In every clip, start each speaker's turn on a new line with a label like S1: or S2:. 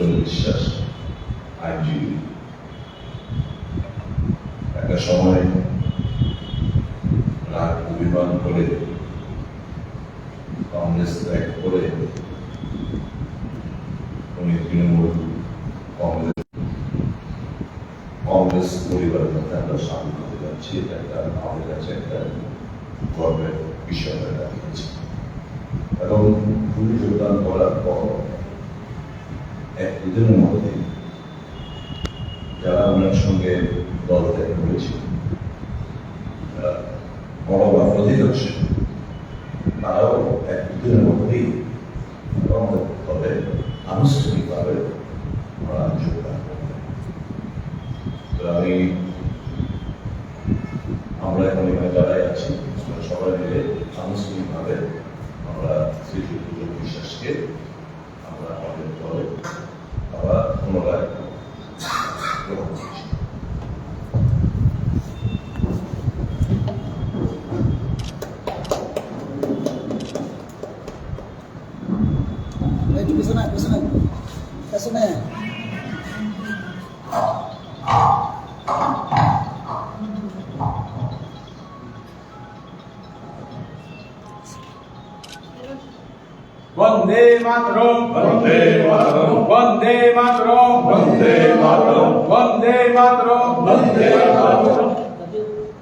S1: প্রচণ্ড বিশ্বাস আইনজীবী একটা সময় রাগ অভিমান করে কংগ্রেস ত্যাগ করে উনি তৃণমূল কংগ্রেস কংগ্রেস পরিবারের মধ্যে আমরা সামিল হতে যাচ্ছি এটা একটা আমাদের কাছে একটা গর্বের বিষয় হয়ে দাঁড়িয়েছে এবং খুবই যোগদান করার পর এক দুদিনের মধ্যে যারা ওনার সঙ্গে দল ত্যাগ করেছে তারা বড় বা অধিকাংশ তারাও এক দুদিনের মধ্যেই দলে আনুষ্ঠানিকভাবে ওরা যোগদান আমি, আমরা এখন এখানে যারাই আছি সবাই মিলে আনুষ্ঠানিকভাবে আমরা শ্রীযুক্ত বিশ্বাসকে আমরা আমাদের দলে আবার পুনরায় গ্রহণ করছি
S2: একটু পেছনে আয়, পেছনে আয়। আয়।
S3: বন্দে মাতরম
S4: বন্দে মাতরম।
S3: বন্দে মাতরম
S4: বন্দে মাতরম।
S3: বন্দে মাতরম
S4: বন্দে মাতরম।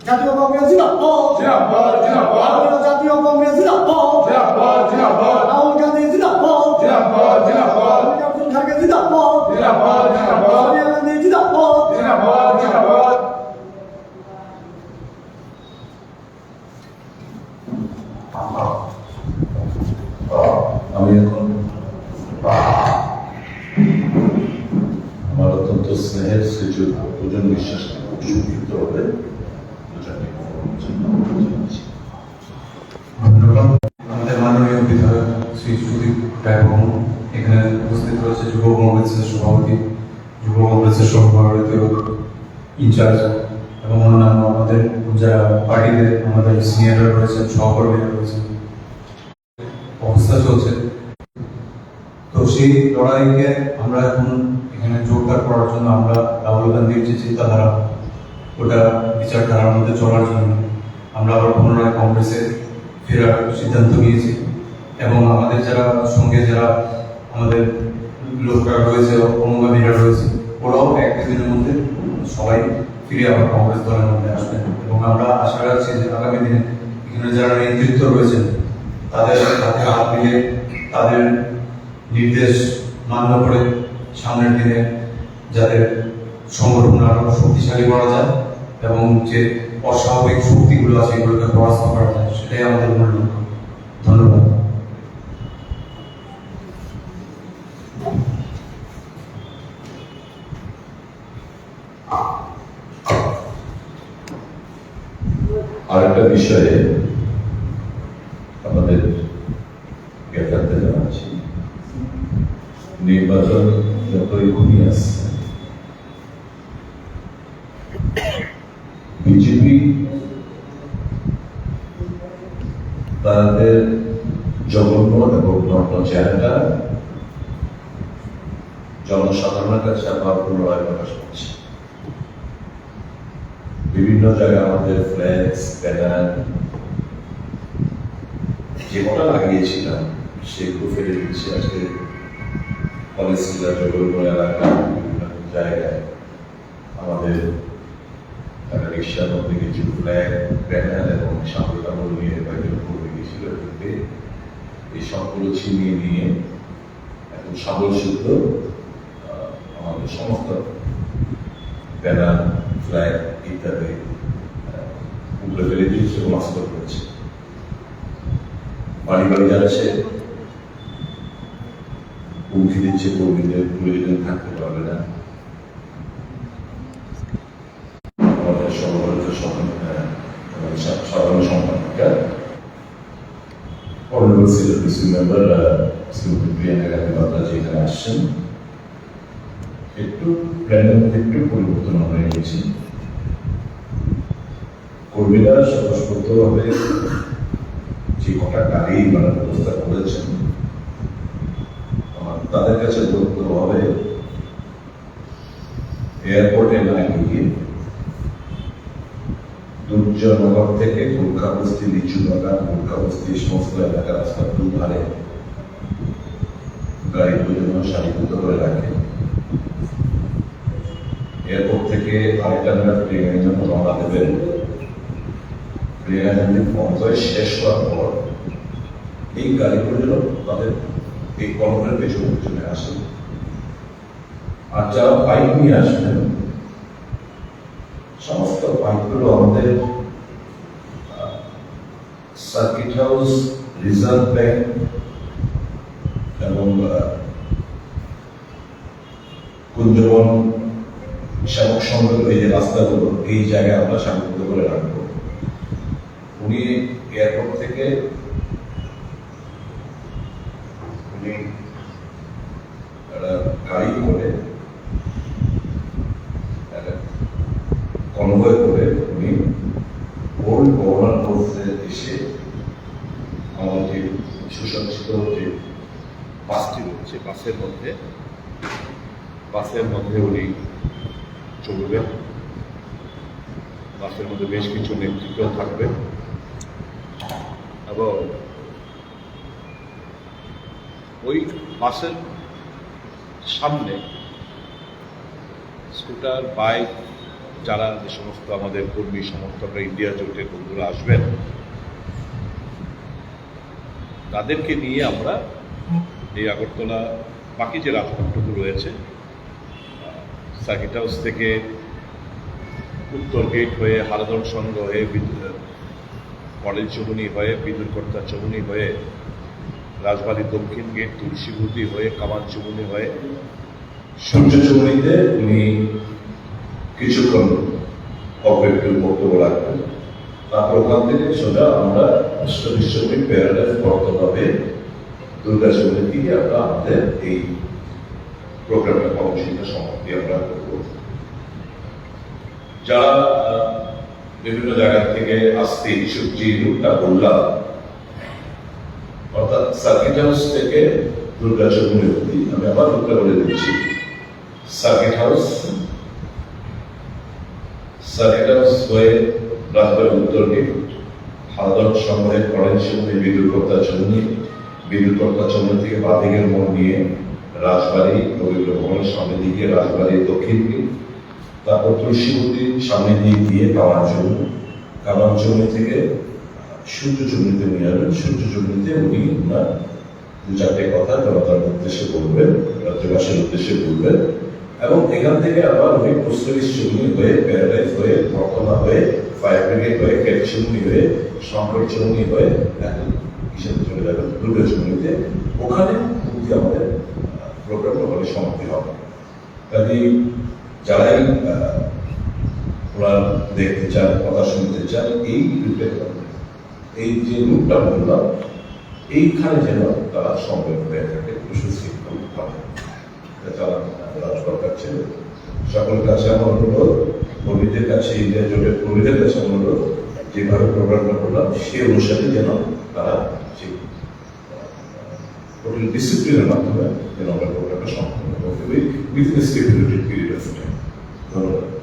S2: জাতীয় কংগ্রেস জিন্দাবাদ
S3: জিন্দাবাদ, জিন্দাবাদ।
S2: জাতীয় কংগ্রেস জিন্দাবাদ
S3: জিন্দাবাদ, জিন্দাবাদ।
S2: রাহুল গান্ধী জিন্দাবাদ
S3: জিন্দাবাদ, জিন্দাবাদ।
S2: মল্লিকার্জুন খাড়গে জিন্দাবাদ
S3: জিন্দাবাদ, জিন্দাবাদ।
S2: সোনিয়া গান্ধী জিন্দাবাদ
S3: জিন্দাবাদ, জিন্দাবাদ।
S1: আমি এখন আমার অত্যন্ত স্নেহের শ্রীযুক্ত ওজন বিশ্বাসকে খুব সংক্ষিপ্ত হবে
S5: আমাদের বিধায়ক শ্রী রায়বর্মন এখানে উপস্থিত রয়েছে সভাপতি ইনচার্জ এবং অন্যান্য আমাদের আমাদের অবস্থা চলছে। তো সেই লড়াইকে আমরা এখন এখানে জোরদার করার জন্য আমরা রাহুল গান্ধীর যে চিন্তাধারা, ওটা বিচারধারার মধ্যে চলার জন্য আমরা আবার পুনরায় কংগ্রেসে ফেরার সিদ্ধান্ত নিয়েছি। এবং আমাদের যারা সঙ্গে যারা আমাদের লোকরা রয়েছে অনুগামীরা রয়েছে, ওরাও এক দিনের মধ্যে সবাই ফিরে আবার কংগ্রেস দলের মধ্যে আসবেন। এবং আমরা আশা রাখছি যে আগামী দিনে এখানে যারা নেতৃত্ব রয়েছেন, তাদের হাতে হাত তাদের নির্দেশ মান্য করে সামনের দিনে যাদের সংগঠন আরও শক্তিশালী করা যায় এবং যে অস্বাভাবিক শক্তিগুলো আছে এগুলোকে পরাস্ত করা যায়, সেটাই আমাদের মূল লক্ষ্য। ধন্যবাদ।
S1: আরেকটা বিষয়ে বিজেপি তাদের জঘন্য এবং নগ্ন চেহারাটা জনসাধারণের কাছে আবার পুনরায় প্রকাশ করছে। বিভিন্ন জায়গায় আমাদের ফ্ল্যাক্স ব্যানার যে কটা লাগিয়েছিলাম সেগুলো ফেলে দিচ্ছে আজকে। কলেজ জগলপুর এলাকা, বিভিন্ন জায়গায় আমাদের একটা মধ্যে কিছু ফ্ল্যাগ ব্যানার এবং কাপড় নিয়ে বাইরে পড়ে গেছিল এগুলোকে এই সবগুলো ছিনিয়ে নিয়ে এখন সাবল শুদ্ধ আমাদের সমস্ত ব্যানার ফ্ল্যাগ ইত্যাদি উপরে ফেলে দিয়েছে এবং নষ্ট করেছে। বাড়ি বাড়ি যাচ্ছে হুমকি দিচ্ছে কর্মীদের, প্রয়োজন থাকতে পারবে না আমাদের সর্বভারতীয় সাধারণ সম্পাদিকা। অনারেবল মেম্বার প্রিয়াঙ্কা গান্ধী বাত্রাজি এখানে আসছেন। একটু প্ল্যানের একটু পরিবর্তন হয়ে গেছে কর্মীরা স্বতঃস্ফূর্তভাবে যে কটা গাড়ি মানে ব্যবস্থা করেছেন, আমার তাদের কাছে দূরত্ব হবে, এয়ারপোর্টে না গিয়ে দুর্জনগর থেকে গোর্খা বস্তি লিচু বাগান গোর্খা বস্তি এই সমস্ত এলাকার রাস্তার দুধারে গাড়িগুলো যেন সারিবদ্ধ করে রাখে। এয়ারপোর্ট থেকে আরেকটা প্লেনের জন্য রওনা দেবেন প্লেনের যদি শেষ হওয়ার পর এই গাড়িগুলো যেন তাদের এই কর্মের পেছনে পেছনে আসে। আর যারা বাইক নিয়ে আসবেন বাইকগুলো আমাদের সার্কিট হাউস রিজার্ভ ব্যাংক এবং কুঞ্জবন সেবক সংঘ, এই যে রাস্তাগুলো, এই জায়গায় আমরা সারিবদ্ধ করে রাখব। উনি এয়ারপোর্ট থেকে গাড়ি করে একটা কনভয় করে উনি ওল্ড গভর্নর কোর্সে এসে আমাদের সুসজ্জিত যে বাসটি রয়েছে, বাসের মধ্যে বাসের মধ্যে উনি চলবেন। বাসের মধ্যে বেশ কিছু নেতৃত্ব থাকবে। এবং ওই বাসের সামনে স্কুটার, বাইক যারা যে সমস্ত আমাদের কর্মী, সমর্থকরা, ইন্ডিয়া জোটের বন্ধুরা আসবেন, তাদেরকে নিয়ে আমরা এই আগরতলা বাকি যে রাজপথটুকু রয়েছে সার্কিট হাউস থেকে উত্তর গেট হয়ে হারাদন সংঘ হয়ে কলেজ চমুনি হয়ে বিদ্যুৎকর্তা চমুনি হয়ে রাজবাড়ি দক্ষিণ গেট তুলসীভূতি হয়ে কামান চমুনি হয়ে সূর্য চমুনিতে উনি কিছুক্ষণ অপেক্ষিত বক্তব্য রাখবেন। তারপর ওখান থেকে সোজা আমরা বিশ্ববিদ্যালয় প্যারাডাইজ বর্তমানে দুর্গা চমুনি দিয়ে আমরা আমাদের এই প্রোগ্রামটা কর্মসূচিটা সমাপ্তি আমরা করব। যারা বিভিন্ন জায়গা থেকে আসতে ইচ্ছুক, যে রুটটা বললাম, অর্থাৎ সার্কিট হাউস থেকে দুর্গা অব্দি আমি আবার রুটটা বলে দিচ্ছি। সার্কিট হাউস সার্কিট হাউস হয়ে রাজবাড়ি উত্তর গেট হালদর শহরের করেন্ট চৌমুনি বিদ্যুৎকর্তা চৌমুনি বিদ্যুৎকর্তা চৌমুনি থেকে বাদিকের মোড় নিয়ে রাজবাড়ি, রবীন্দ্র ভবনের সামনে দিকে রাজবাড়ি দক্ষিণ দিক। তারপর তুলসীবতীর সামনে দিয়ে গিয়ে কামান চৌমুনি। কামান চৌমুনি থেকে সূর্য চৌমুনিতে নিয়ে যাবেন সূর্য চৌমুনিতে উনি ওনার দু চারটে কথা জনতার উদ্দেশ্যে বলবেন রাজ্যবাসীর উদ্দেশ্যে বলবেন। এবং এখান থেকে আবার ওই পোস্টঅফিস চৌমুনি হয়ে প্যারাডাইজ হয়ে বর্তমা হয়ে ফায়ার ব্রিগেড হয়ে কেট চৌমুনি হয়ে শঙ্কর চৌমুনি হয়ে এখন কিসেতে চলে যাবে দুর্গা চৌমুনিতে। ওখানে অব্দি আমাদের প্রোগ্রামটা ওখানে সমাপ্তি হবে। কাজেই যারাই ওনার দেখতে চান, কথা শুনতে চান, এই রূপে এই যে রূপটা বললাম, এইখানে যেন তারা সম্ভব হয়ে থাকে সুশৃঙ্খল ভাবে তারা তারা সরকার ছিল। সকলের কাছে আমার অনুরোধ, কবিদের কাছে ইন্ডিয়া জোটের কর্মীদের কাছে অনুরোধ, যেভাবে প্রোগ্রামটা করলাম, সেই অনুসারে যেন তারা টোটাল ডিসিপ্লিনের মাধ্যমে যেন আমরা প্রোগ্রামটা সম্পন্ন করতে পারি। With stability period of time ধন্যবাদ।